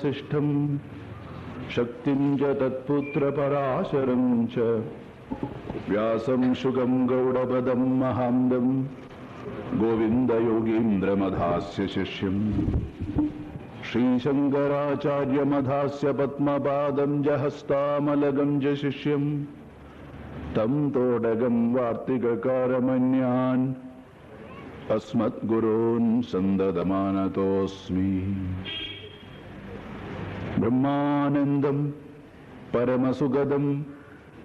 वसिष्ठं शक्तिं च तत्पुत्रपराशरं च। व्यासं शुगं गौडपदं महान्दं गोविन्दयोगीन्द्रमधास्य शिष्यम् श्रीशङ्कराचार्यमधास्य पद्मपादं जहस्तामलगं च शिष्यम् तं तोडगं वार्तिककारमन्यान् अस्मद्गुरोन् ബ്രഹ്മാനന്ദം പരമസുഗതം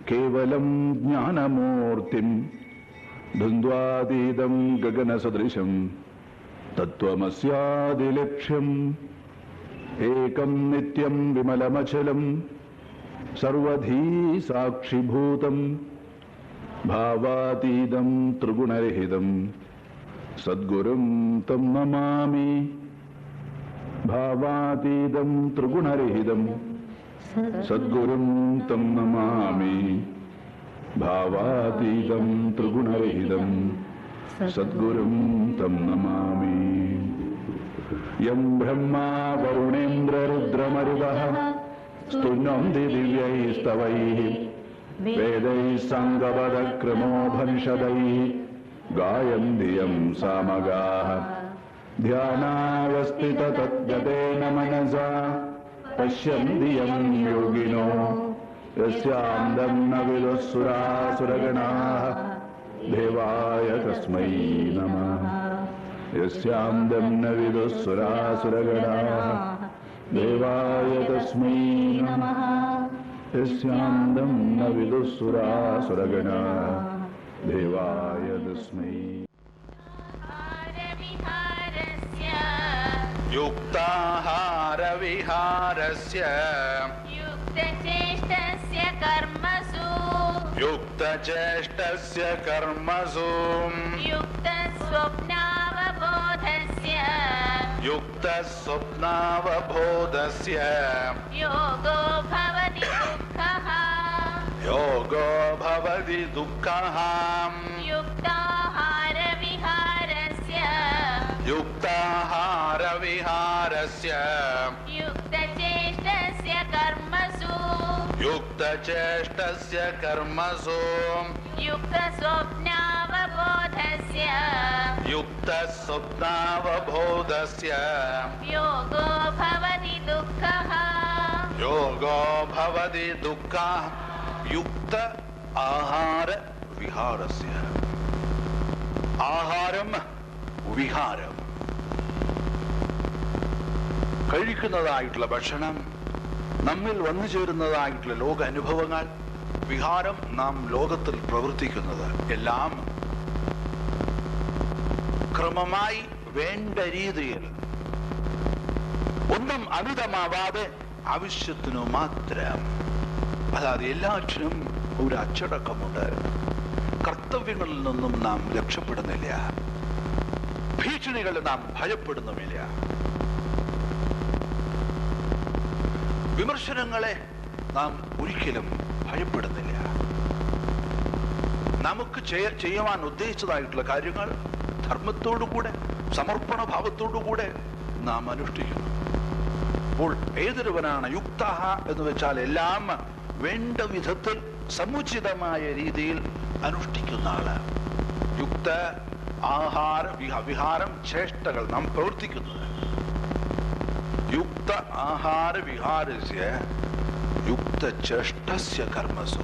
കേവലം ജ്ഞാനമൂർത്തിം ദ്വന്ദ്വാതീതം ഗഗനസദൃശം തത്വമസ്യാദിലക്ഷ്യം ഏകം നിത്യം വിമലമചലം സർവധീ സാക്ഷിഭൂതം ഭാവാതീതം ത്രിഗുണരഹിതം സദ്ഗുരും തം നമാമി. भावातीदम् त्रिगुणरहिदम् सद्गुरुं तं नमामि। भावातीदं त्रिगुणरहिदम् सद्गुरुम् यम् ब्रह्मा वरुणेन्द्र रुद्रमरिवः। स्तुनो दि दिव्यैस्तवैः। वेदैः सङ्गवदक्रमोभनिषदैः गायन्ति गायन्धियं सामगाः। ध्यानावस्थिततद्गतेन मनसा पश्यन्ति योगिनो यस्यान्दं न विदुःसुरासुरगणाः देवाय तस्मै नमः यस्यान्दं न विदुःसुरासुरगणाः देवाय तस्मै नमः यस्यान्दं न विदुःसुरासुरगणाः देवाय तस्मै युक्ताहारविहारस्य। युक्तचेष्टस्य कर्मसु। युक्तचेष्टस्य कर्मसु। युक्तस्वप्नावबोधस्य। युक्तस्वप्नावबोधस्य। योगो भवति दुःखः। योगो भवति दुःखः। युक्ताहारविहारस्य युक्ताहारविहारस्य। युक्तचेष्टस्य कर्मसु। युक्तचेष्टस्य कर्मसु। युक्तस्वप्नावबोधस्य। युक्तस्वप्नावबोधस्य। योगो भवति दुःखः। योगो भवति दुःखः। युक्त आहारविहारस्य। आहारं विहारम्। കഴിക്കുന്നതായിട്ടുള്ള ഭക്ഷണം നമ്മിൽ വന്നു ചേരുന്നതായിട്ടുള്ള ലോക അനുഭവങ്ങൾ വിഹാരം നാം ലോകത്തിൽ പ്രവർത്തിക്കുന്നത് എല്ലാം ക്രമമായി വേണ്ട രീതിയിൽ ഒന്നും അമിതമാവാതെ ആവശ്യത്തിനു മാത്രം. അതായത് എല്ലാറ്റിനും ഒരു അച്ചടക്കമുണ്ട്. കർത്തവ്യങ്ങളിൽ നിന്നും നാം രക്ഷപ്പെടുന്നില്ല. ഭീഷണികളിൽ നാം ഭയപ്പെടുന്നുമില്ല. വിമർശനങ്ങളെ നാം ഒരിക്കലും ഭയപ്പെടുന്നില്ല. നമുക്ക് ചെയ്യ- ചെയ്യുവാൻ ഉദ്ദേശിച്ചതായിട്ടുള്ള കാര്യങ്ങൾ ധർമ്മത്തോടുകൂടെ സമർപ്പണ ഭാവത്തോടുകൂടെ നാം അനുഷ്ഠിക്കുന്നു. അപ്പോൾ ഏതൊരുവനാണ് യുക്തഹ എന്ന് വെച്ചാൽ എല്ലാം വേണ്ട വിധത്തിൽ സമുചിതമായ രീതിയിൽ അനുഷ്ഠിക്കുന്ന ആൾ. യുക്ത ആഹാര വിഹാരം ചേഷ്ടകൾ നാം പ്രവർത്തിക്കുന്നത്. യുക്ത ആഹാര വിഹാരസ്യ യുക്ത ചേഷ്ടസ്യ കർമ്മസു.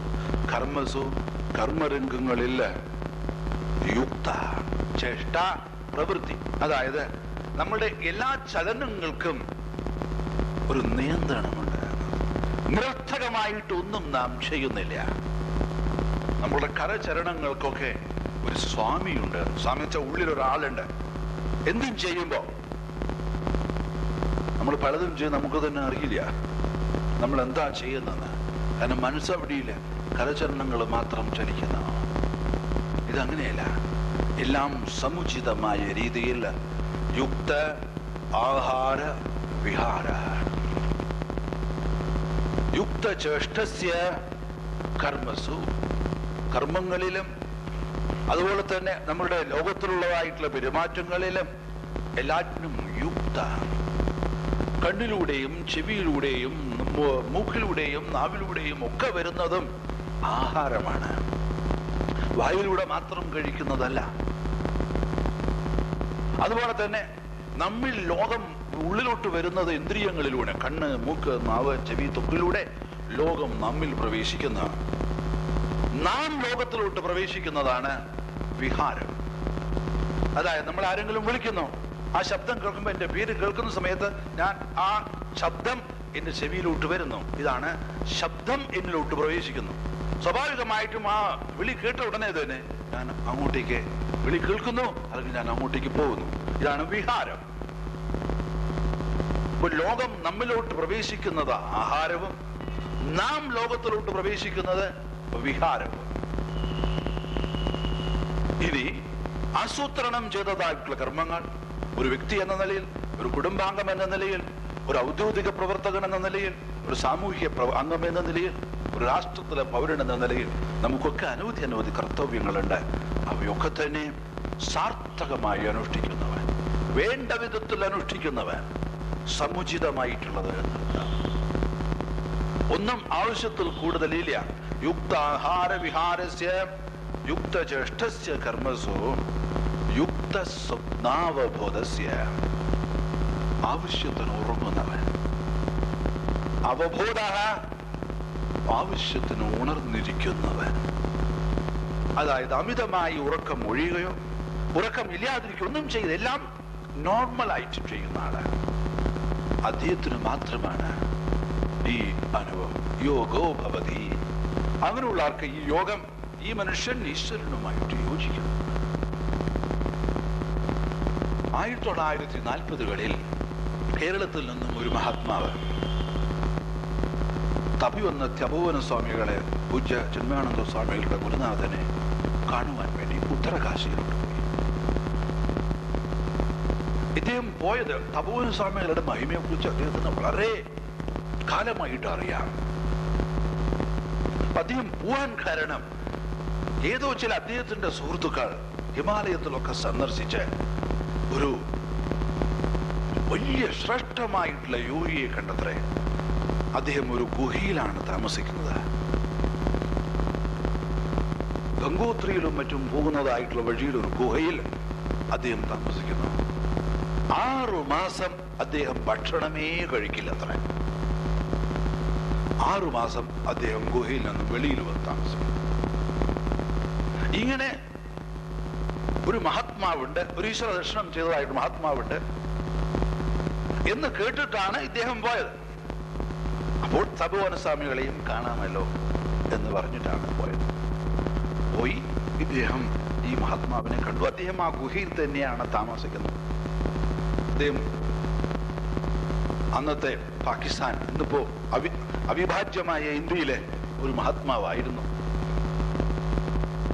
കർമ്മസു കർമ്മരംഗങ്ങളിൽ യുക്ത ചേഷ്ട പ്രവൃത്തി. അതായത് നമ്മുടെ എല്ലാ ചലനങ്ങൾക്കും ഒരു നിയന്ത്രണമുണ്ട്. നിരർത്ഥകമായിട്ടൊന്നും നാം ചെയ്യുന്നില്ല. നമ്മുടെ കരചരണങ്ങൾക്കൊക്കെ ഒരു സ്വാമിയുണ്ട്. സ്വാമി വെച്ചാൽ ഉള്ളിൽ ഒരാളുണ്ട് എന്തും ചെയ്യുമ്പോ നമ്മൾ പലതും ചെയ്ത് നമുക്ക് തന്നെ അറിയില്ല. നമ്മൾ എന്താ ചെയ്യുന്നത് കാരണം മനസ്സവിടിയിൽ കരചരണങ്ങൾ മാത്രം ചലിക്കുന്ന ഇതങ്ങനെയല്ല. എല്ലാം സമുചിതമായ രീതിയിൽ യുക്ത ആഹാര വിഹാര. യുക്തചേഷ്ടസ്യ കർമ്മസു. കർമ്മങ്ങളിലും അതുപോലെ തന്നെ നമ്മുടെ ലോകത്തിലുള്ളതായിട്ടുള്ള പെരുമാറ്റങ്ങളിലും എല്ലാറ്റിനും യുക്ത. കണ്ണിലൂടെയും ചെവിയിലൂടെയും മൂക്കിലൂടെയും നാവിലൂടെയും ഒക്കെ വരുന്നതും ആഹാരമാണ്. വായുവിലൂടെ മാത്രം കഴിക്കുന്നതല്ല. അതുപോലെ തന്നെ നമ്മിൽ ലോകം ഉള്ളിലോട്ട് വരുന്നത് ഇന്ദ്രിയങ്ങളിലൂടെ കണ്ണ് മൂക്ക് നാവ് ചെവി തൊക്കിലൂടെ ലോകം നമ്മിൽ പ്രവേശിക്കുന്ന. നാം ലോകത്തിലോട്ട് പ്രവേശിക്കുന്നതാണ് വിഹാരം. അതായത് നമ്മൾ ആരെങ്കിലും വിളിക്കുന്നു ആ ശബ്ദം കേൾക്കുമ്പോൾ എന്റെ പേര് കേൾക്കുന്ന സമയത്ത് ഞാൻ ആ ശബ്ദം എന്റെ ചെവിയിലോട്ട് വരുന്നു. ഇതാണ് ശബ്ദം എന്നിലോട്ട് പ്രവേശിക്കുന്നു. സ്വാഭാവികമായിട്ടും ആ വിളി കേട്ട ഉടനെ തന്നെ ഞാൻ അങ്ങോട്ടേക്ക് വിളി കേൾക്കുന്നു അല്ലെങ്കിൽ ഞാൻ അങ്ങോട്ടേക്ക് പോകുന്നു. ഇതാണ് വിഹാരം. ഇപ്പൊ ലോകം നമ്മിലോട്ട് പ്രവേശിക്കുന്നത് ആഹാരവും നാം ലോകത്തിലോട്ട് പ്രവേശിക്കുന്നത് വിഹാരവും. ഇനി ആസൂത്രണം ചെയ്തതായിട്ടുള്ള കർമ്മങ്ങൾ ഒരു വ്യക്തി എന്ന നിലയിൽ ഒരു കുടുംബാംഗം എന്ന നിലയിൽ ഒരു ഔദ്യോഗിക പ്രവർത്തകൻ എന്ന നിലയിൽ ഒരു സാമൂഹ്യ അംഗം എന്ന നിലയിൽ ഒരു രാഷ്ട്രത്തിലെ പൗരൻ എന്ന നിലയിൽ നമുക്കൊക്കെ അനവധി അനവധി കർത്തവ്യങ്ങളുണ്ട്. അവയൊക്കെ തന്നെ സാർത്ഥകമായി അനുഷ്ഠിക്കുന്നവൻ വേണ്ട വിധത്തിൽ അനുഷ്ഠിക്കുന്നവൻ സമുചിതമായിട്ടുള്ളത് ഒന്നും ആവശ്യത്തിൽ കൂടുതലില്ല. യുക്താഹാര വിഹാരസ്യ യുക്തജ്യേഷ്ഠസ്യ കർമ്മസു. യുക്ത സ്വപ്നാവബോധസ്യ ആവശ്യത്തിന് ഉറങ്ങുന്നവൻ അവബോധ ആവശ്യത്തിന് ഉണർന്നിരിക്കുന്നവൻ അതായത് അമിതമായി ഉറക്കം ഒഴിയുകയോ ഉറക്കം ഇല്ലാതിരിക്കുക ഒന്നും ചെയ്ത് എല്ലാം നോർമലായിട്ട് ചെയ്യുന്ന ആൾ. അദ്ദേഹത്തിന് മാത്രമാണ് ഈ അനുഭവം. യോഗോ ഭവതി. അങ്ങനെയുള്ള ആർക്ക് ഈ യോഗം ഈ മനുഷ്യൻ ഈശ്വരനുമായിട്ട് യോജിക്കും ആയിരത്തി തൊള്ളായിരത്തി നാൽപ്പതുകളിൽ കേരളത്തിൽ നിന്നും ഒരു മഹാത്മാവ് തപി വന്ന തപോവന സ്വാമികളെ പൂജ്യ ചിന്മയാനന്ദ സ്വാമികളുടെ ഗുരുനാഥനെ കാണുവാൻ വേണ്ടി ഉത്തരകാശിയിലോട്ട് പോയി. ഇദ്ദേഹം പോയത് തപോവന സ്വാമികളുടെ മഹിമയെ കുറിച്ച് അദ്ദേഹത്തിന് വളരെ കാലമായിട്ട് അറിയാം. അദ്ദേഹം പോവാൻ കാരണം ഏതോ ചില അദ്ദേഹത്തിന്റെ സുഹൃത്തുക്കൾ ഹിമാലയത്തിലൊക്കെ സന്ദർശിച്ച് ഒരു വലിയ ശ്രേഷ്ഠമായിട്ടുള്ള യോഗിയെ കണ്ടത്രേ അദ്ദേഹം ഒരു ഗുഹയിലാണ് താമസിക്കുന്നത്. ഗംഗോത്രിയിലും മറ്റും പോകുന്നതായിട്ടുള്ള വഴിയിൽ ഒരു ഗുഹയിൽ അദ്ദേഹം താമസിക്കുന്നു. ആറു മാസം അദ്ദേഹം ഭക്ഷണമേ കഴിക്കില്ല അത്ര ആറു മാസം അദ്ദേഹം ഗുഹയിൽ നിന്ന് വെളിയിൽ വന്ന് താമസിക്കുന്നു. ഇങ്ങനെ ഒരു മഹാത്മാവുണ്ട് ഒരു ഈശ്വര ദർശനം ചെയ്തതായിട്ട് മഹാത്മാവുണ്ട് എന്ന് കേട്ടിട്ടാണ് ഇദ്ദേഹം പോയത്. അപ്പോൾ തപോവനസ്വാമികളെയും കാണാമല്ലോ എന്ന് പറഞ്ഞിട്ടാണ് പോയത്. പോയി ഇദ്ദേഹം ഈ മഹാത്മാവിനെ കണ്ടു. അദ്ദേഹം ആ ഗുഹയിൽ തന്നെയാണ് താമസിക്കുന്നത്. അദ്ദേഹം അന്നത്തെ പാകിസ്ഥാൻ ഇന്നിപ്പോ അവി അവിഭാജ്യമായ ഇന്ത്യയിലെ ഒരു മഹാത്മാവായിരുന്നു.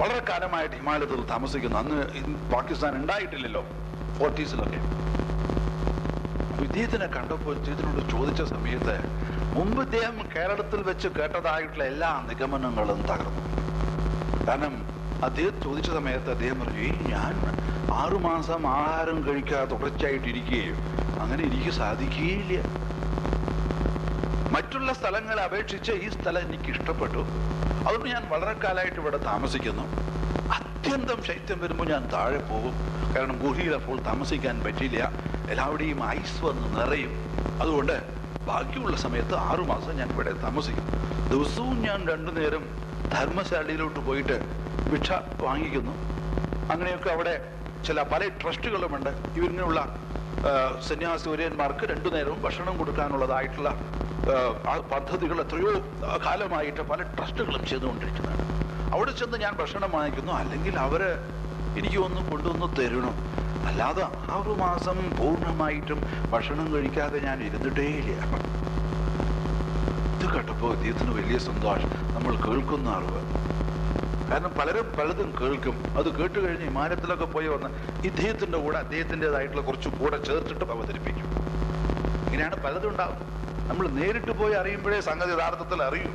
വളരെ കാലമായിട്ട് ഹിമാലയത്തിൽ താമസിക്കുന്നു. അന്ന് പാകിസ്ഥാൻ ഉണ്ടായിട്ടില്ലല്ലോ ഫോർട്ടീസിലൊക്കെ. ഇദ്ദേഹത്തിനെ കണ്ടപ്പോൾ ഇദ്ദേഹത്തിനോട് ചോദിച്ച സമയത്ത് മുമ്പ് ഇദ്ദേഹം കേരളത്തിൽ വെച്ച് കേട്ടതായിട്ടുള്ള എല്ലാ നിഗമനങ്ങളും തകർന്നു. കാരണം അദ്ദേഹം ചോദിച്ച സമയത്ത് അദ്ദേഹം പറഞ്ഞു ഈ ഞാൻ ആറുമാസം ആഹാരം കഴിക്കാതെ തുടർച്ചയായിട്ടിരിക്കുകയും അങ്ങനെ എനിക്ക് സാധിക്കുകയില്ല. മറ്റുള്ള സ്ഥലങ്ങളെ അപേക്ഷിച്ച് ഈ സ്ഥലം എനിക്ക് ഇഷ്ടപ്പെട്ടു. അതുകൊണ്ട് ഞാൻ വളരെ കാലമായിട്ട് ഇവിടെ താമസിക്കുന്നു. അത്യന്തം ശൈത്യം വരുമ്പോൾ ഞാൻ താഴെ പോകും. കാരണം ഗുഹയിൽ അപ്പോൾ താമസിക്കാൻ പറ്റില്ല എല്ലാവിടെയും ഐസ് വന്ന് നിറയും. അതുകൊണ്ട് ബാക്കിയുള്ള സമയത്ത് ആറുമാസം ഞാൻ ഇവിടെ താമസിക്കും. ദിവസവും ഞാൻ രണ്ടു നേരം ധർമ്മശാലയിലോട്ട് പോയിട്ട് ഭിക്ഷ വാങ്ങിക്കുന്നു. അങ്ങനെയൊക്കെ അവിടെ ചില പല ട്രസ്റ്റുകളുമുണ്ട്. ഇവരിനുള്ള സന്യാസിവര്യന്മാർക്ക് രണ്ടു നേരവും ഭക്ഷണം കൊടുക്കാനുള്ളതായിട്ടുള്ള പദ്ധതികൾ എത്രയോ കാലമായിട്ട് പല ട്രസ്റ്റുകളും ചെയ്തുകൊണ്ടിരിക്കുന്നതാണ്. അവിടെ ചെന്ന് ഞാൻ ഭക്ഷണം വാങ്ങിക്കുന്നു. അല്ലെങ്കിൽ അവർ എനിക്ക് ഒന്ന് കൊണ്ടുവന്ന് തരണം? അല്ലാതെ ആറു മാസം പൂർണമായിട്ടും ഭക്ഷണം കഴിക്കാതെ ഞാൻ ഇരുന്നിട്ടേയില്ല ഇത് കേട്ടപ്പോൾ ഇദ്ദേഹത്തിന് വലിയ സന്തോഷം. നമ്മൾ കേൾക്കുന്ന അറിവ്. കാരണം പലരും പലതും കേൾക്കും. അത് കേട്ട് കഴിഞ്ഞ് വിമാനത്തിലൊക്കെ പോയി വന്ന് ഇദ്ദേഹത്തിന്റെ കൂടെ അദ്ദേഹത്തിന്റെതായിട്ടുള്ള കുറച്ച് കൂടെ ചേർത്തിട്ട് അവതരിപ്പിക്കും. ഇങ്ങനെയാണ് പലതും ഉണ്ടാവും നമ്മൾ നേരിട്ട് പോയി അറിയുമ്പോഴേ സംഗതി യഥാർത്ഥത്തിൽ അറിയും.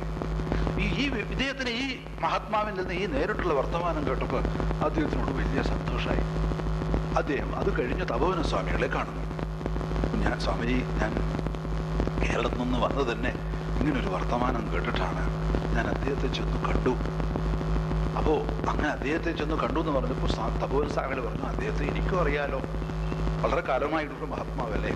ഈ ഈ ഇദ്ദേഹത്തിന് ഈ മഹാത്മാവിൽ നിന്ന് ഈ നേരിട്ടുള്ള വർത്തമാനം കേട്ടപ്പോൾ അദ്ദേഹത്തിനോട് വലിയ സന്തോഷമായി. അദ്ദേഹം അത് കഴിഞ്ഞ് തപോവന സ്വാമികളെ കാണുന്നു. ഞാൻ സ്വാമിജി ഞാൻ കേരളത്തിൽ നിന്ന് വന്നു തന്നെ ഇങ്ങനൊരു വർത്തമാനം കേട്ടിട്ടാണ്. ഞാൻ അദ്ദേഹത്തെ ചെന്ന് കണ്ടു. അപ്പോൾ അങ്ങനെ അദ്ദേഹത്തെ ചെന്ന് കണ്ടു എന്ന് പറഞ്ഞപ്പോൾ തപോവൻ സ്വാമികൾ പറഞ്ഞു അദ്ദേഹത്തെ എനിക്കും അറിയാലോ. വളരെ കാലമായിട്ടുള്ള മഹാത്മാവല്ലേ.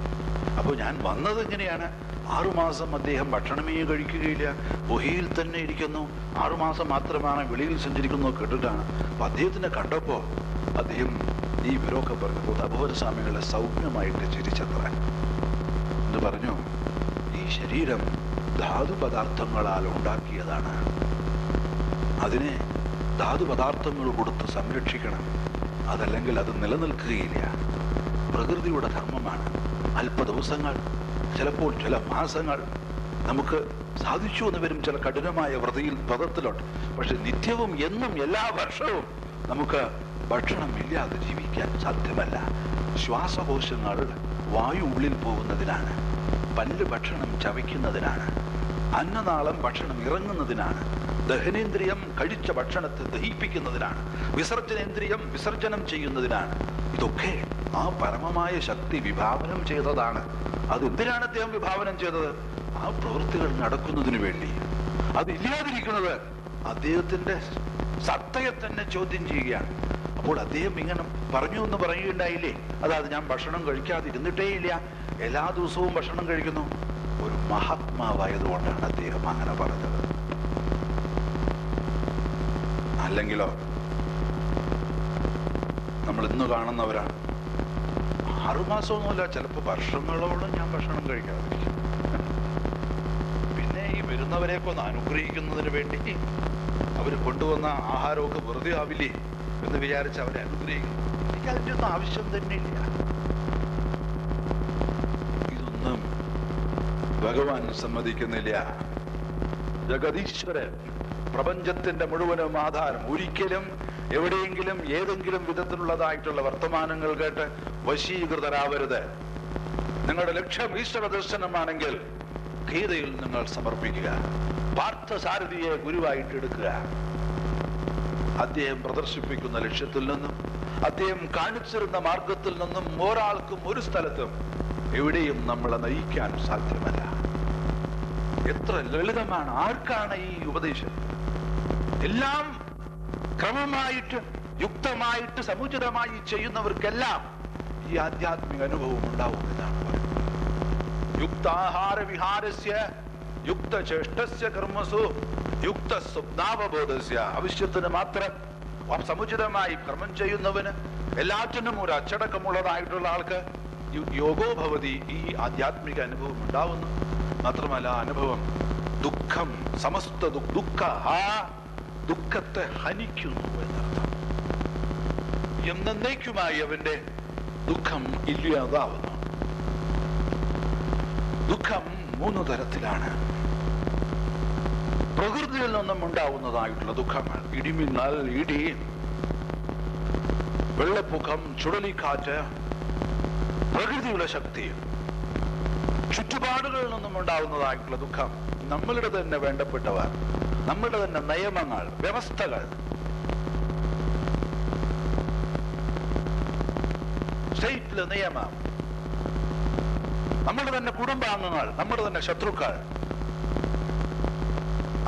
അപ്പോൾ ഞാൻ വന്നത് ഇങ്ങനെയാണ് ആറുമാസം അദ്ദേഹം ഭക്ഷണമേ കഴിക്കുകയില്ല. ഗുഹയിൽ തന്നെ ഇരിക്കുന്നു. ആറുമാസം മാത്രമാണ് വെളിയിൽ സഞ്ചരിക്കുന്നു കേട്ടിട്ടാണ്. അപ്പം അദ്ദേഹത്തിനെ കണ്ടപ്പോൾ അദ്ദേഹം ഈ വിവരമൊക്കെ പറഞ്ഞപ്പോൾ തപോവൻ സ്വാമികളെ സൗമ്യമായിട്ട് ചിരിച്ചത്ര. എന്ന് പറഞ്ഞു ഈ ശരീരം ധാതു പദാർത്ഥങ്ങളാൽ ഉണ്ടാക്കിയതാണ്. അതിനെ ധാതു പദാർത്ഥങ്ങൾ കൊടുത്ത് സംരക്ഷിക്കണം. അതല്ലെങ്കിൽ അത് നിലനിൽക്കുകയില്ല. പ്രകൃതിയുടെ ധർമ്മമാണ്. അല്പ ദിവസങ്ങൾ ചിലപ്പോൾ ചില മാസങ്ങൾ. നമുക്ക് സാധിച്ചു എന്ന് വരും ചില കഠിനമായ വ്രതിയിൽ വ്രതത്തിലുണ്ട് പക്ഷെ നിത്യവും എന്നും എല്ലാ വർഷവും നമുക്ക് ഭക്ഷണം ഇല്ലാതെ ജീവിക്കാൻ സാധ്യമല്ല. ശ്വാസകോശങ്ങൾ വായു ഉള്ളിൽ പോകുന്നതിനാണ്. പല്ല് ഭക്ഷണം ചവയ്ക്കുന്നതിനാണ്. അന്നനാളം ഭക്ഷണം ഇറങ്ങുന്നതിനാണ്. ദഹനേന്ദ്രിയം കഴിച്ച ഭക്ഷണത്തെ ദഹിപ്പിക്കുന്നതിനാണ്. വിസർജനേന്ദ്രിയം വിസർജനം ചെയ്യുന്നതിനാണ്. ഇതൊക്കെ ആ പരമമായ ശക്തി വിഭാവനം ചെയ്തതാണ്. അതെന്തിനാണ് അദ്ദേഹം വിഭാവനം ചെയ്തത്? ആ പ്രവൃത്തികൾ നടക്കുന്നതിന് വേണ്ടി. അതില്ലാതിരിക്കുന്നത് അദ്ദേഹത്തിന്റെ സത്തയെ തന്നെ ചോദ്യം ചെയ്യുകയാണ്. അപ്പോൾ അദ്ദേഹം ഇങ്ങനെ പറഞ്ഞു എന്ന് പറയുകയുണ്ടായില്ലേ? അതായത് ഞാൻ ഭക്ഷണം കഴിക്കാതിരുന്നിട്ടേ ഇല്ല എല്ലാ ദിവസവും ഭക്ഷണം കഴിക്കുന്നു. ഒരു മഹാത്മാവായതുകൊണ്ടാണ് അദ്ദേഹം അങ്ങനെ പറഞ്ഞത്. അല്ലെങ്കിലോ നമ്മൾ ഇന്ന് കാണുന്നവരാണ്. ആറുമാസമൊന്നുമില്ല ചിലപ്പോൾ വർഷങ്ങളോളം ഞാൻ ഭക്ഷണം കഴിക്കാതിരിക്കും പിന്നെ ഈ വരുന്നവരെയൊക്കെ ഒന്ന് അനുഗ്രഹിക്കുന്നതിന് വേണ്ടി അവർ കൊണ്ടുവന്ന ആഹാരമൊക്കെ വെറുതെ ആവില്ലേ എന്ന് വിചാരിച്ച് അവരെ അനുഗ്രഹിക്കും. എനിക്ക് അതിന്റെ ഒന്നും ആവശ്യം തന്നെ ഇല്ല. ഇതൊന്നും ഭഗവാൻ സമ്മതിക്കുന്നില്ല. ജഗതീശ്വരൻ പ്രപഞ്ചത്തിന്റെ മുഴുവനും ആധാരം. ഒരിക്കലും എവിടെയെങ്കിലും ഏതെങ്കിലും വിധത്തിലുള്ളതായിട്ടുള്ള വർത്തമാനങ്ങൾ കേട്ട് വശീകൃതരാവരുത്. നിങ്ങളുടെ ലക്ഷ്യം ഈശ്വര ദർശനമാണെങ്കിൽ ഗീതയിൽ നിങ്ങൾ സമർപ്പിക്കുക. പാർത്ഥസാരഥിയെ ഗുരുവായിട്ട് എടുക്കുക. അദ്ദേഹം പ്രദർശിപ്പിക്കുന്ന ലക്ഷ്യത്തിൽ നിന്നും അദ്ദേഹം കാണിച്ചിരുന്ന മാർഗത്തിൽ നിന്നും ഒരാൾക്കും ഒരു സ്ഥലത്തും എവിടെയും നമ്മളെ നയിക്കാൻ സാധ്യമല്ല. എത്ര ലളിതമാണ്. ആർക്കാണ് ഈ ഉപദേശം? എല്ലാം ക്രമമായിട്ട് യുക്തമായിട്ട് സമുചിതമായി ചെയ്യുന്നവർക്കെല്ലാം ഈ ആധ്യാത്മിക അനുഭവം ഉണ്ടാവും എന്നാണ് പറയുന്നത്. യുക്താഹാര വിഹാരസ്യ യുക്തചേഷ്ടസ്യ കർമ്മസു യുക്ത സ്വപ്നാവബോധസ്യ ആവശ്യത്തിന് മാത്രം സമുചിതമായി കർമ്മം ചെയ്യുന്നവന് എല്ലാറ്റിനും ഒരു അച്ചടക്കമുള്ളതായിട്ടുള്ള ആൾക്ക് യോഗോഭവതി യോഗോ ഭവതി ഈ ആധ്യാത്മിക അനുഭവം ഉണ്ടാവുന്നു. മാത്രമല്ല അനുഭവം ദുഃഖം സമസ്ത ദുഃഖ ദുഃഖത്തെ ഹനിക്കുന്നു എന്നർത്ഥം. എന്നേക്കുമായി അവന്റെ ദുഃഖം ഇല്ലാതാവുന്നു. ദുഃഖം മൂന്ന് തരത്തിലാണ്. പ്രകൃതിയിൽ നിന്നും ഉണ്ടാവുന്നതായിട്ടുള്ള ദുഃഖങ്ങൾ ഇടിമിന്നൽ ഇടി വെള്ളപ്പൊക്കം ചുഴലിക്കാറ്റ് പ്രകൃതിയുടെ ശക്തി ചുറ്റുപാടുകളിൽ നിന്നും ഉണ്ടാവുന്നതായിട്ടുള്ള ദുഃഖം നമ്മളുടെ തന്നെ വേണ്ടപ്പെട്ടവർ നമ്മളുടെ തന്നെ നിയമങ്ങൾ വ്യവസ്ഥകൾ. സ്റ്റേറ്റിലെ നിയമം. നമ്മുടെ തന്നെ കുടുംബാംഗങ്ങൾ നമ്മുടെ തന്നെ ശത്രുക്കൾ.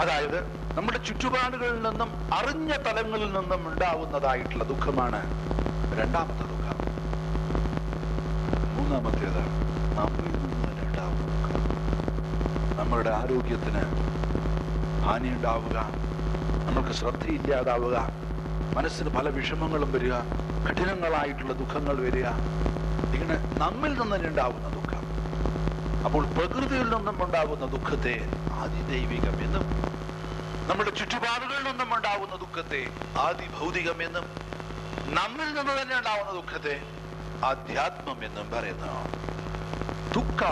അതായത് നമ്മുടെ ചുറ്റുപാടുകളിൽ നിന്നും അറിഞ്ഞ തലങ്ങളിൽ നിന്നും ഉണ്ടാവുന്നതായിട്ടുള്ള ദുഃഖമാണ് രണ്ടാമത്തെ ദുഃഖം. മൂന്നാമത്തേത് നമ്മിൽ നിന്ന് ഉണ്ടാവുന്ന ദുഃഖം. നമ്മളുടെ ആരോഗ്യത്തിന് ഹാനി ഉണ്ടാവുക നമുക്ക് ശ്രദ്ധയില്ലാതാവുക. മനസ്സിന് പല വിഷമങ്ങളും വരിക. കഠിനങ്ങളായിട്ടുള്ള ദുഃഖങ്ങൾ വരിക. ഇങ്ങനെ നമ്മിൽ നിന്ന് തന്നെ ഉണ്ടാവുന്ന ദുഃഖം. അപ്പോൾ പ്രകൃതിയിൽ നിന്നും ഉണ്ടാവുന്ന ദുഃഖത്തെ ആദിദൈവികം എന്നും നമ്മുടെ ചുറ്റുപാടുകളിൽ നിന്നും ഉണ്ടാവുന്ന ദുഃഖത്തെ ആദിഭൗതികം എന്നും നമ്മിൽ നിന്ന് തന്നെ ഉണ്ടാവുന്ന ദുഃഖത്തെ ആധ്യാത്മം എന്നും പറയുന്നു. ദുഃഖ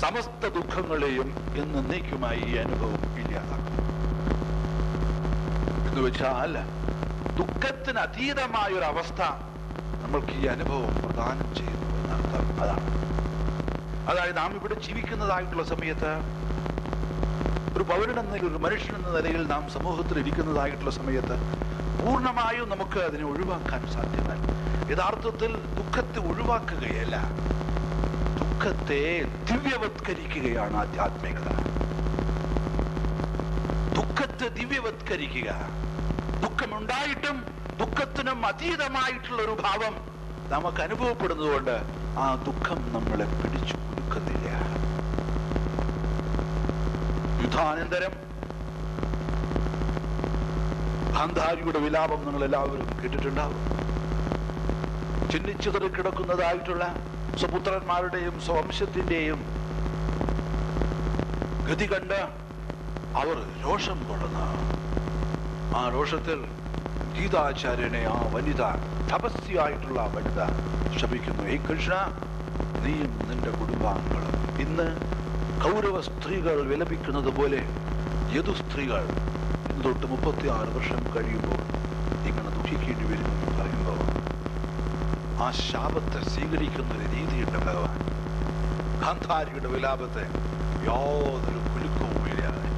സമസ്ത ദുഃഖങ്ങളെയും എന്നേക്കുമായി ഈ അനുഭവം ഇല്ലാതാക്കും എന്ന് വെച്ചാൽ ദുഃഖത്തിന് അതീതമായ ഒരു അവസ്ഥ നമ്മൾക്ക് ഈ അനുഭവം പ്രദാനം ചെയ്യുന്നു എന്നർത്ഥം അതാണ്. അതായത് നാം ഇവിടെ ജീവിക്കുന്നതായിട്ടുള്ള സമയത്ത് ഒരു പൗരൻ എന്ന ഒരു മനുഷ്യൻ എന്ന നിലയിൽ നാം സമൂഹത്തിൽ ഇരിക്കുന്നതായിട്ടുള്ള സമയത്ത് പൂർണമായും നമുക്ക് അതിനെ ഒഴിവാക്കാൻ സാധ്യമല്ല. യഥാർത്ഥത്തിൽ ദുഃഖത്തെ ഒഴിവാക്കുകയല്ല. ദുഃഖത്തെ ദിവ്യവത്കരിക്കുകയാണ് ആധ്യാത്മികത. ദുഃഖത്തെ ദിവ്യവത്കരിക്കുക. ദുഃഖമുണ്ടായിട്ടും ദുഃഖത്തിനും അതീതമായിട്ടുള്ള ഒരു ഭാവം നമുക്ക് അനുഭവപ്പെടുന്നതുകൊണ്ട് ആ ദുഃഖം നമ്മളെ പിടിച്ചു കൊടുക്കുന്നില്ല യുദ്ധാനന്തരം. ഗാന്ധാരിയുടെ വിലാപം നിങ്ങൾ എല്ലാവരും കേട്ടിട്ടുണ്ടാവും. ചിഹ്നിച്ചിതറി കിടക്കുന്നതായിട്ടുള്ള സ്വപുത്രന്മാരുടെയും സ്വംശത്തിന്റെയും ഗതി കണ്ട് അവർ രോഷം തുടർന്ന് ആ രോഷത്തിൽ ഗീതാചാര്യനെ ആ വനിത തപസ്യായിട്ടുള്ള ആ വനിത ശപിക്കുന്നു. ഹേ കൃഷ്ണ നീയും നിന്റെ കുടുംബാംഗങ്ങളും ഇന്ന് കൗരവ സ്ത്രീകൾ വിലപിക്കുന്നത് പോലെ യദു സ്ത്രീകൾ ഇന്ന് തൊട്ട് മുപ്പത്തി ആറ് വർഷം കഴിയുമ്പോൾ ഇങ്ങനെ ദുഃഖിക്കേണ്ടി പറയുമ്പോൾ ആ ശാപത്തെ സ്വീകരിക്കുന്ന ഒരു രീതിയുണ്ട് ഭഗവാൻ. ഗാന്ധാരിയുടെ വിലാപത്തെ യാതൊരു കുലുക്കവുമില്ലാതെ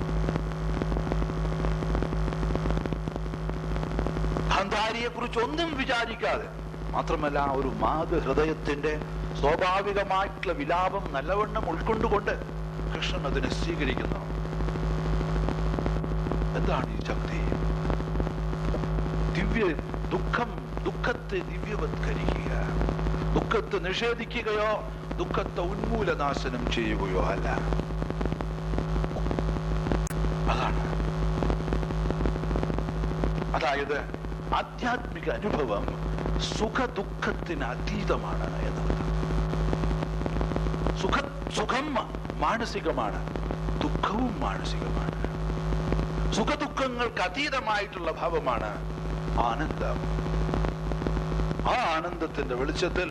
ഗാന്ധാരിയെ കുറിച്ച് ഒന്നും വിചാരിക്കാതെ. മാത്രമല്ല ഒരു മാതൃഹൃദയത്തിന്റെ സ്വാഭാവികമായിട്ടുള്ള വിലാപം നല്ലവണ്ണം ഉൾക്കൊണ്ടുകൊണ്ട് കൃഷ്ണൻ അതിനെ സ്വീകരിക്കുന്നു. എന്താണ് ഈ ശക്തി ദിവ്യ ദുഃഖം ദുഃഖത്തെ ദിവ്യവത്കരിക്കുക. ദുഃഖത്തെ നിഷേധിക്കുകയോ ദുഃഖത്തെ ഉന്മൂലനാശനം ചെയ്യുകയോ അല്ല. അതാണ്. അതായത് ആധ്യാത്മിക അനുഭവം സുഖ ദുഃഖത്തിന് അതീതമാണ് എന്നുള്ളത് സുഖ സുഖം മാനസികമാണ് ദുഃഖവും മാനസികമാണ്. സുഖദുഃഖങ്ങൾക്ക് അതീതമായിട്ടുള്ള ഭാവമാണ് ആനന്ദം. ആ ആനന്ദത്തിന്റെ വെളിച്ചത്തിൽ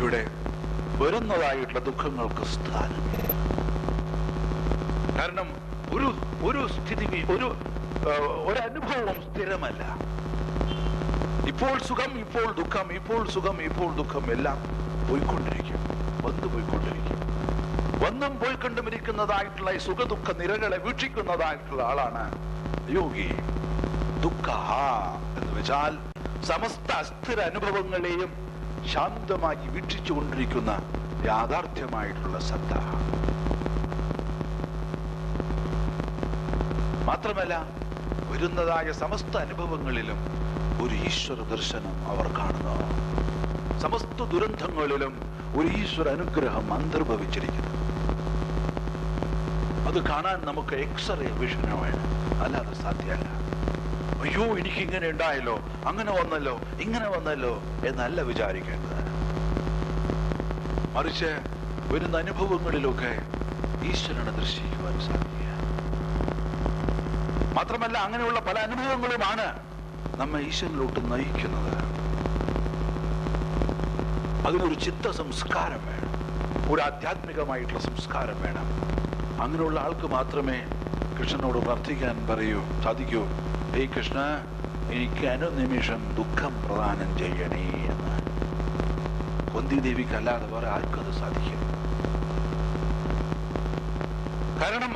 ഇവിടെ വരുന്നതായിട്ടുള്ള ദുഃഖങ്ങൾക്ക് സ്ഥാനം. കാരണം ഒരു ഒരു സ്ഥിതി ഒരു ഒരനുഭവം സ്ഥിരമല്ല. ഇപ്പോൾ സുഖം ഇപ്പോൾ ദുഃഖം ഇപ്പോൾ സുഖം ഇപ്പോൾ ദുഃഖം എല്ലാം പോയിക്കൊണ്ടിരിക്കും. വന്നു പോയിക്കൊണ്ടിരിക്കും. വന്നും പോയിക്കൊണ്ടുമിരിക്കുന്നതായിട്ടുള്ള ഈ സുഖ ദുഃഖ നിരകളെ വീക്ഷിക്കുന്നതായിട്ടുള്ള ആളാണ് യോഗി. ദുഃഖ എന്ന് വെച്ചാൽ സമസ്ത അസ്ഥിര അനുഭവങ്ങളെയും ശാന്തമായി വീക്ഷിച്ചു കൊണ്ടിരിക്കുന്ന യാഥാർത്ഥ്യമായിട്ടുള്ള സത്ത. മാത്രമല്ല വരുന്നതായ സമസ്ത അനുഭവങ്ങളിലും ഒരു ഈശ്വര ദർശനം അവർ കാണുന്നു. സമസ്ത ദുരന്തങ്ങളിലും ഒരു ഈശ്വര അനുഗ്രഹം അന്തർഭവിച്ചിരിക്കുന്നു. അത് കാണാൻ നമുക്ക് എക്സ്റേ വിഷനമാണ് അല്ലാതെ സാധ്യമല്ല. അയ്യോ എനിക്ക് ഇങ്ങനെ ഉണ്ടായല്ലോ. അങ്ങനെ വന്നല്ലോ ഇങ്ങനെ വന്നല്ലോ എന്നല്ല വിചാരിക്കേണ്ടത്. മറിച്ച് വരുന്ന അനുഭവങ്ങളിലൊക്കെ ഈശ്വരനെ ദർശിക്കുവാൻ സാധിക്കുക. മാത്രമല്ല അങ്ങനെയുള്ള പല അനുഭവങ്ങളുമാണ് നമ്മെ ഈശ്വരനിലോട്ട് നയിക്കുന്നത്. അതിനൊരു ചിത്ത സംസ്കാരം വേണം. ഒരു ആധ്യാത്മികമായിട്ടുള്ള സംസ്കാരം വേണം. അങ്ങനെയുള്ള ആൾക്ക് മാത്രമേ കൃഷ്ണനോട് പ്രാർത്ഥിക്കാൻ പറയൂ സാധിക്കൂ. ഹേ കൃഷ്ണ എനിക്ക് അനുനിമിഷം ദുഃഖം പ്രദാനം ചെയ്യണേ എന്ന്. കുന്തി ദേവിക്ക് അല്ലാതെ വേറെ ആർക്കും അത് സാധിക്കും കാരണം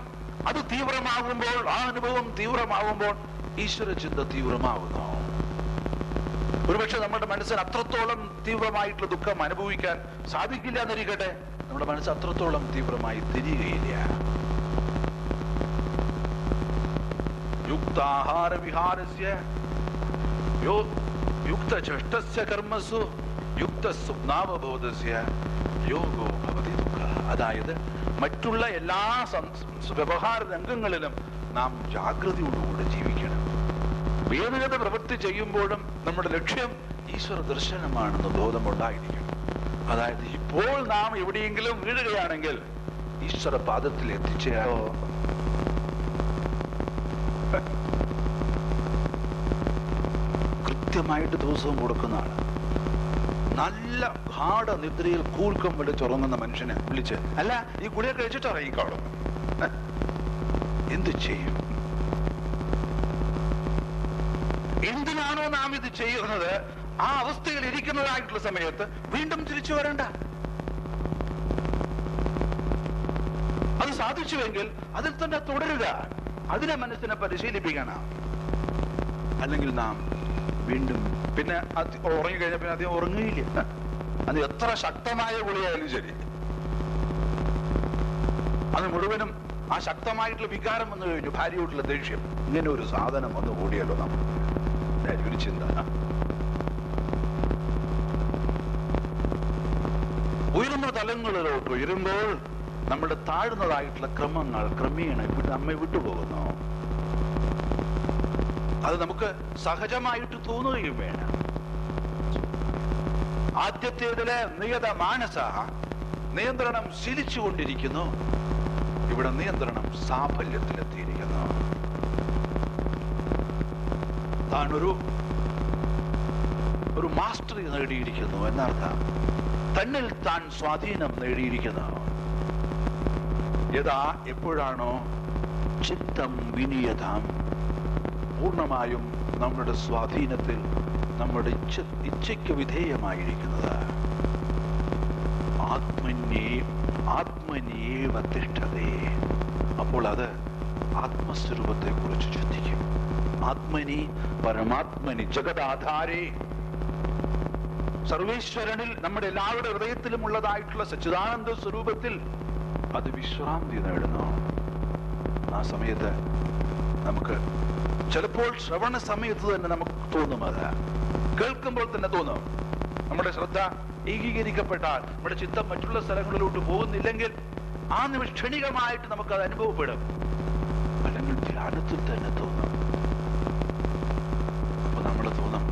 അത് തീവ്രമാകുമ്പോൾ ആ അനുഭവം തീവ്രമാകുമ്പോൾ ഈശ്വര ചിന്ത തീവ്രമാകുന്നു ഒരുപക്ഷെ നമ്മുടെ മനസ്സിന് അത്രത്തോളം തീവ്രമായിട്ടുള്ള ദുഃഖം അനുഭവിക്കാൻ സാധിക്കില്ല എന്നിരിക്കട്ടെ നമ്മുടെ മനസ്സ് അത്രത്തോളം തീവ്രമായി തിരിയുകയില്ല. യോ യുക്തചഷ്ടസ്യ കർമ്മസു യുക്ത യോഗോ ഭവതി ദുഃഖ അതായത് മറ്റുള്ള എല്ലാ വ്യവഹാര രംഗങ്ങളിലും നാം ജാഗ്രതയോടുകൂടെ ജീവിക്കണം. വേദഗത പ്രവൃത്തി ചെയ്യുമ്പോഴും നമ്മുടെ ലക്ഷ്യം ഈശ്വര ദർശനമാണെന്ന് ബോധമുണ്ടായിരിക്കണം. അതായത് ഇപ്പോൾ നാം എവിടെയെങ്കിലും വീഴുകയാണെങ്കിൽ ഈശ്വര പാദത്തിൽ എത്തിച്ചേരോ കൃത്യമായിട്ട് ദിവസവും കൊടുക്കുന്നതാണ്. നല്ല ഗാഠ നിദ്രയിൽ കൂർക്കം വിളിച്ചുറങ്ങുന്ന മനുഷ്യനെ വിളിച്ച് അല്ല ഈ ഗുളിക കഴിച്ചിട്ട് ഇറങ്ങിക്കോളും എന്ത് ചെയ്യും? എന്തിനാണോ നാം ഇത് ചെയ്യുന്നത്? ആ അവസ്ഥയിൽ ഇരിക്കുന്നതായിട്ടുള്ള സമയത്ത് വീണ്ടും തിരിച്ചു വരണ്ട. അത് സാധിച്ചുവെങ്കിൽ അതിൽ തന്നെ തുടരുക. അതിനെ മനസ്സിനെ പരിശീലിപ്പിക്കണം. അല്ലെങ്കിൽ നാം വീണ്ടും പിന്നെ ഉറങ്ങിക്കഴിഞ്ഞാൽ ഉറങ്ങി കഴിഞ്ഞ പിന്നെ അധികം ഉറങ്ങുകയില്ല. അത് എത്ര ശക്തമായ ഗുളിയായാലും ശരി. അത് മുഴുവനും ആ ശക്തമായിട്ടുള്ള വികാരം വന്നു കഴിഞ്ഞു. ഭാര്യയോടുള്ള ദേഷ്യം. ഇങ്ങനെ ഒരു സാധനം വന്നു കൂടിയല്ലോ നമ്മൾ. ഒരു ചിന്ത. ഉയർന്ന തലങ്ങളിലോട്ട് ഉയരുമ്പോൾ നമ്മുടെ താഴ്ന്നതായിട്ടുള്ള ക്രമങ്ങൾ ക്രമേണ നമ്മെ വിട്ടുപോകുന്നു. അത് നമുക്ക് സഹജമായിട്ട് തോന്നുകയും വേണം. ആദ്യത്തേതിലെ നിയത മാനസ നിയന്ത്രണം ശീലിച്ചുകൊണ്ടിരിക്കുന്നു. ഇവിടെ നിയന്ത്രണം സാഫല്യത്തിലെത്തിയിരിക്കുന്നു. താനൊരു ഒരു മാസ്റ്ററി നേടിയിരിക്കുന്നു എന്നർത്ഥം. തന്നിൽ താൻ സ്വാധീനം നേടിയിരിക്കുന്നു. യഥാ എപ്പോഴാണോ ചിത്തം വിനിയതാം. പൂർണമായും നമ്മുടെ സ്വാധീനത്തിൽ നമ്മുടെ ഇച്ഛ ഇച്ഛയ്ക്ക് വിധേയമായിരിക്കുന്നത്. ആത്മന്യേ ആത്മനിയേവ തിഷ്ഠതേ. അപ്പോൾ അത് ആത്മസ്വരൂപത്തെ കുറിച്ച് ചിന്തിക്കും. ആത്മനി പരമാത്മനി ജഗദാധാരേ. സർവേശ്വരനിൽ നമ്മുടെ എല്ലാവരുടെ ഹൃദയത്തിലും ഉള്ളതായിട്ടുള്ള സച്ചിദാനന്ദ സ്വരൂപത്തിൽ അത് വിശ്രാന്തി നേടുന്നു. ആ സമയത്ത് നമുക്ക് ചിലപ്പോൾ ശ്രവണ സമയത്ത് തന്നെ നമുക്ക് തോന്നും അത്. കേൾക്കുമ്പോൾ തന്നെ തോന്നും. നമ്മുടെ ശ്രദ്ധ ഏകീകരിക്കപ്പെട്ടാൽ നമ്മുടെ ചിത്തം മറ്റുള്ള സ്ഥലങ്ങളിലോട്ട് പോകുന്നില്ലെങ്കിൽ ആ നിമിഷ ക്ഷണികമായിട്ട് നമുക്ക് അത് അനുഭവപ്പെടും. അല്ലെങ്കിൽ ധ്യാനത്തിൽ തന്നെ തോന്നും അപ്പൊ നമ്മൾ തോന്നും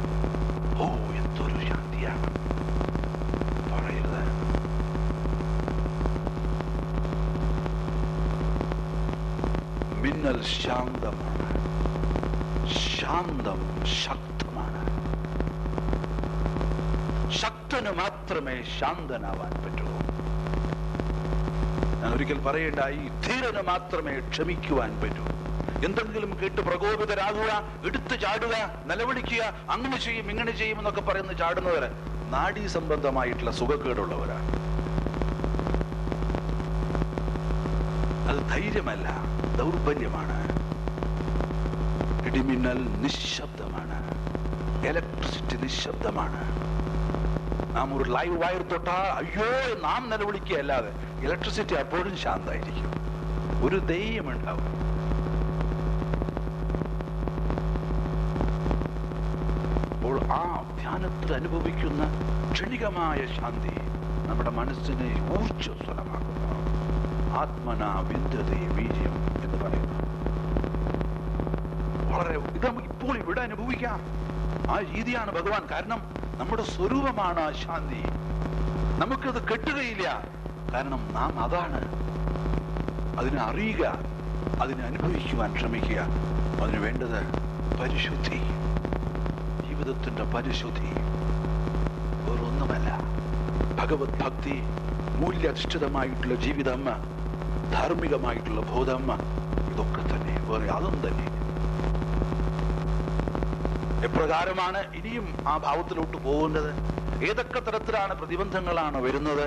ഓ എന്തൊരു ശാന്തിയാണ് പറയരുത് മിന്നൽ ശാന്തമാണ് ശാന്തം ശക്തമാണ്. ശക്തന് മാത്രമേ ശാന്തനാവാൻ പറ്റൂ ഞാൻ ഒരിക്കൽ പറയേണ്ടായി ധീരന് മാത്രമേ ക്ഷമിക്കുവാൻ പറ്റൂ. എന്തെങ്കിലും കേട്ട് പ്രകോപിതരാകുക എടുത്തു ചാടുക നിലവിളിക്കുക അങ്ങനെ ചെയ്യും ഇങ്ങനെ ചെയ്യും എന്നൊക്കെ പറയുന്ന ചാടുന്നവര് നാഡീ സംബന്ധമായിട്ടുള്ള സുഖക്കേടുള്ളവരാണ്. അത് ധൈര്യമല്ല. ദൗർബല്യമാണ്. ഇടിമിന്നൽ നിശബ്ദമാണ്. ഇലക്ട്രിസിറ്റി നിശബ്ദമാണ്. നാം ഒരു ലൈവ് വയർ തൊട്ടാൽ അയ്യോ നാം നിലവിളിക്കുക അല്ലാതെ ഇലക്ട്രിസിറ്റി അപ്പോഴും ശാന്തമായിരിക്കും. ഒരു ദൈവം ദൈവമുണ്ടാവും അപ്പോൾ ആ ധ്യാനത്തിൽ അനുഭവിക്കുന്ന ക്ഷണികമായ ശാന്തി നമ്മുടെ മനസ്സിനെ ഊർജസ്വലമാക്കുന്നു. ആത്മനാ വിന്ദതയെ വീര്യം വളരെ ഇത് ഇപ്പോൾ ഇവിടെ അനുഭവിക്കാം. ആ രീതിയാണ് ഭഗവാൻ. കാരണം നമ്മുടെ സ്വരൂപമാണ് ആ ശാന്തി. നമുക്കത് കെട്ടുകയില്ല. കാരണം നാം അതാണ്. അതിനെ അറിയുക അതിനെ അനുഭവിക്കുവാൻ ശ്രമിക്കുക. അതിന് വേണ്ടത് പരിശുദ്ധി. ജീവിതത്തിന്റെ പരിശുദ്ധി. വേറൊന്നുമല്ല. ഭഗവത് ഭക്തി മൂല്യാധിഷ്ഠിതമായിട്ടുള്ള ജീവിതം ധാർമ്മികമായിട്ടുള്ള ബോധം ഇതൊക്കെ തന്നെ. വേറെ അതും തന്നെ. എപ്രകാരമാണ് ഇനിയും ആ ഭാവത്തിലോട്ട് പോകുന്നത്? ഏതൊക്കെ തരത്തിലാണ് പ്രതിബന്ധങ്ങളാണ് വരുന്നത്?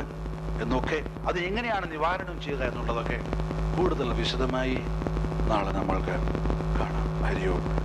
എന്നൊക്കെ അത് എങ്ങനെയാണ് നിവാരണം ചെയ്യുക എന്നുള്ളതൊക്കെ കൂടുതൽ വിശദമായി നാളെ നമ്മൾക്ക് കാണാം. ഹരിയോ.